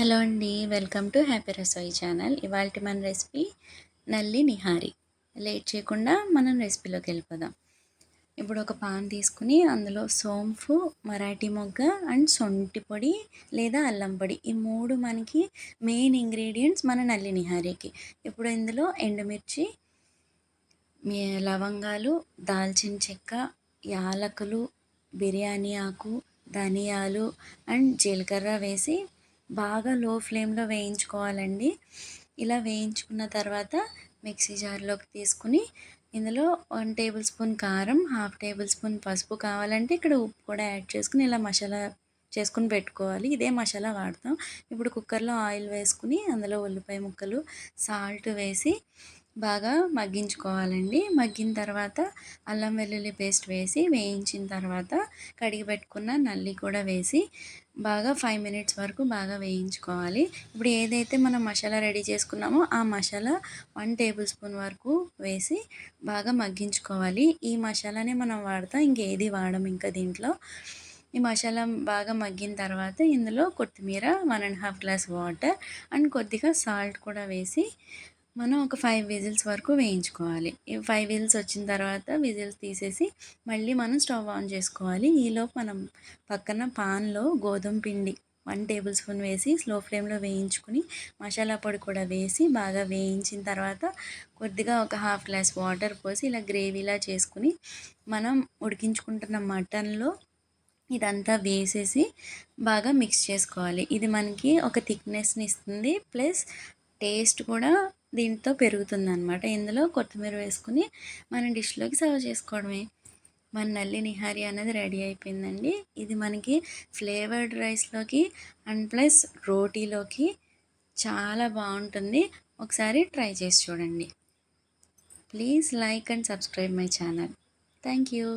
Hello అండి welcome to Happy Rasoi channel. ఇవాళ మన రెసిపీ నల్లి నిహారి. లేట్ చేయకుండా మనం రెసిపీలోకి వెళ్ళిపోదాం. ఇప్పుడు ఒక పాన్ తీసుకుని అందులో సోంపు మరాఠీ మొగ్గ అండ్ సొంటి పొడి లేదా అల్లం పొడి. ఈ మూడు మనకి మెయిన్ ఇంగ్రీడియంట్స్ మన నల్లి నిహారీకి. ఇప్పుడు ఇందులో ఎండుమిర్చి లవంగాలు దాల్చిన చెక్క యాలకులు బిర్యానీ ఆకు ధనియాలు అండ్ జీలకర్ర వేసి బాగా లో ఫ్లేమ్లో వేయించుకోవాలండి. ఇలా వేయించుకున్న తర్వాత మిక్సీ జార్లోకి తీసుకుని ఇందులో వన్ టేబుల్ స్పూన్ కారం హాఫ్ టేబుల్ స్పూన్ పసుపు కావాలంటే ఇక్కడ ఉప్పు కూడా యాడ్ చేసుకుని ఇలా మసాలా చేసుకుని పెట్టుకోవాలి. ఇదే మసాలా వాడతాం. ఇప్పుడు కుక్కర్లో ఆయిల్ వేసుకుని అందులో ఉల్లిపాయ ముక్కలు సాల్ట్ వేసి బాగా మగ్గించుకోవాలండి. మగ్గిన తర్వాత అల్లం వెల్లుల్లి పేస్ట్ వేసి వేయించిన తర్వాత కడిగి పెట్టుకున్న నల్లి కూడా వేసి బాగా ఫైవ్ మినిట్స్ వరకు బాగా వేయించుకోవాలి. ఇప్పుడు ఏదైతే మనం మసాలా రెడీ చేసుకున్నామో ఆ మసాలా వన్ టేబుల్ స్పూన్ వరకు వేసి బాగా మగ్గించుకోవాలి. ఈ మసాలానే మనం వాడతాం ఇంకేది వాడము ఇంకా దీంట్లో. ఈ మసాలా బాగా మగ్గిన తర్వాత ఇందులో కొత్తిమీర one and half glass water and కొద్దిగా సాల్ట్ కూడా వేసి మనం ఒక ఫైవ్ విజిల్స్ వరకు వేయించుకోవాలి. ఫైవ్ విజిల్స్ వచ్చిన తర్వాత విజిల్స్ తీసేసి మళ్ళీ మనం స్టవ్ ఆన్ చేసుకోవాలి. ఈలోపు మనం పక్కన పాన్లో గోధుమ పిండి వన్ టేబుల్ స్పూన్ వేసి స్లో ఫ్లేమ్లో వేయించుకుని మసాలా పొడి కూడా వేసి బాగా వేయించిన తర్వాత కొద్దిగా ఒక హాఫ్ గ్లాస్ వాటర్ పోసి ఇలా గ్రేవీలా చేసుకుని మనం ఉడికించుకుంటున్న మటన్లో ఇదంతా వేసేసి బాగా మిక్స్ చేసుకోవాలి. ఇది మనకి ఒక థిక్నెస్ని ఇస్తుంది. ప్లస్ టేస్ట్ కూడా దీంతో పెరుగుతుంది అనమాట ఇందులో కొత్తిమీర వేసుకుని మనం డిష్లోకి సర్వ్ చేసుకోవడమే. మన నల్లి నిహారి అనేది రెడీ అయిపోయిందండి. ఇది మనకి ఫ్లేవర్డ్ రైస్లోకి అండ్ ప్లస్ రోటీలోకి చాలా బాగుంటుంది. ఒకసారి ట్రై చేసి చూడండి. Please like and subscribe my channel. Thank you.